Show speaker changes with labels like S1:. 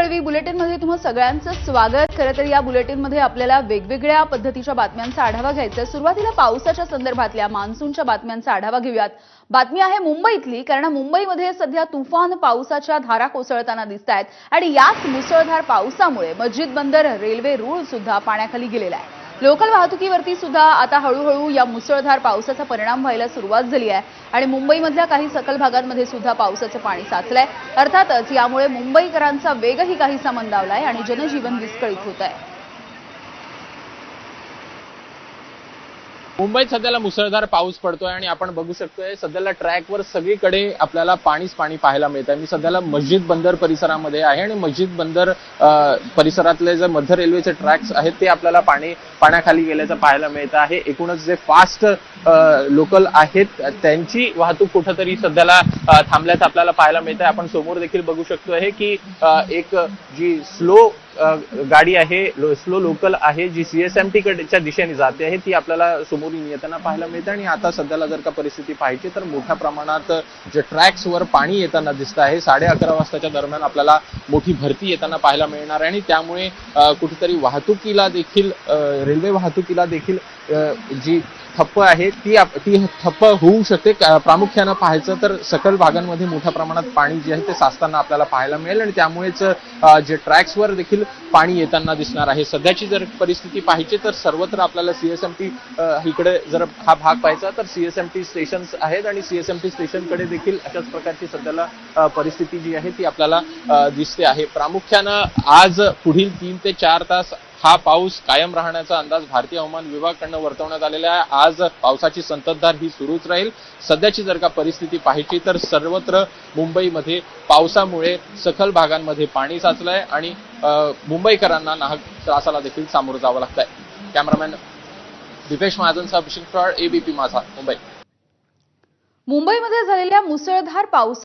S1: तळवी बुलेटिनमध्ये तुम्हा सगळ्यांचं स्वागत. खरं तर या बुलेटिनमध्ये आपल्याला वेगवेगळ्या पद्धतीच्या बातम्यांचा आढावा घ्यायचा आहे. सुरुवातीला पावसाच्या संदर्भातल्या मान्सूनच्या बातम्यांचा आढावा घेऊयात. बातमी आहे मुंबईतली कारण मुंबईमध्ये सध्या तुफान पावसाच्या धारा कोसळताना दिसत आहेत आणि याच मुसळधार पावसामुळे मस्जिद बंदर रेल्वे रूळ सुद्धा पाण्याखाली गेलेला आहे. लोकल वाहतुकीवरती सुद्धा आता हळूहळू या मुसळधार पावसाचा परिणाम व्हायला सुरुवात झाली आहे. आणि मुंबईमधल्या काही सकल भागांमध्ये सुद्धा पावसाचं पाणी साचलंय. अर्थातच यामुळे मुंबईकरांचा वेगही काहीसा मंदावलाय आणि जनजीवन विस्कळीत होत आहे
S2: मुंबईत सध्याला मुसळधार पाऊस पडतोय आणि आपण बघू शकतोय सध्याला ट्रॅकवर सगळीकडे आपल्याला पाणीच पाणी पाहायला मिळत आहे मी सध्याला मस्जिद बंदर परिसरामध्ये आहे आणि मस्जिद बंदर परिसरातले जे मध्य रेल्वेचे ट्रॅक्स आहेत ते आपल्याला पाणी पाण्याखाली गेल्याचं पाहायला मिळत आहे. एकूणच जे फास्ट लोकल आहेत. त्यांची वाहतूक कुठंतरी सध्याला थांबल्याचं आपल्याला पाहायला मिळत आहे आपण समोर देखील बघू शकतो आहे की एक जी स्लो गाडी आहे स्लो लोकल आहे जी सीएसएमटी कडच्या दिशेने जाते आहे ती आपल्याला समोरून येताना पाहायला मिळते आणि आता सध्याला जर का परिस्थिती पाहिजे तर मोठ्या प्रमाणात जे ट्रॅक्सवर पाणी येताना दिसत आहे साडे अकरा वाजताच्या दरम्यान आपल्याला मोठी भरती येताना पाहायला मिळणार आहे. आणि त्यामुळे कुठेतरी वाहतुकीला देखील रेल्वे वाहतुकीला देखील जी ठप्प आहे ती आप- ती ठप्प होऊ शकते. का- प्रामुख्यानं पाहायचं तर सकल भागांमध्ये मोठ्या प्रमाणात पाणी जे आहे ते साचताना आपल्याला पाहायला मिळेल आणि त्यामुळेच जे ट्रॅक्सवर देखील पाणी येताना दिसणार आहे. सध्याची जर परिस्थिती पाहिजे तर सर्वत्र आपल्याला सीएसएमटी इकडे जर हा भाग पाहायचा तर सीएसएमटी स्टेशन्स आहेत आणि सीएसएमटी स्टेशनकडे देखील अशाच प्रकारची सध्याला परिस्थिती जी आहे ती आपल्याला दिसते आहे. प्रामुख्यानं आज पुढील तीन ते चार तास हा पाऊस कायम राहण्याचा अंदाज भारतीय हवामान विभागाकडनं वर्तवण्यात आलेला आहे. आज पावसाची संततधार ही सुरूच राहील. सध्याची जर का परिस्थिती पाहिजे तर सर्वत्र मुंबईमध्ये पावसामुळे सखल भागांमध्ये पाणी साचलंय आणि मुंबईकरांना नाहक त्रासाला देखील सामोरं जावं लागतंय. कॅमेरामॅन दिपेश महाजनचा अभिषेक फळ एबीपी माझा मुंबई.
S1: मुंबईमध्ये झालेल्या मुसळधार पाऊस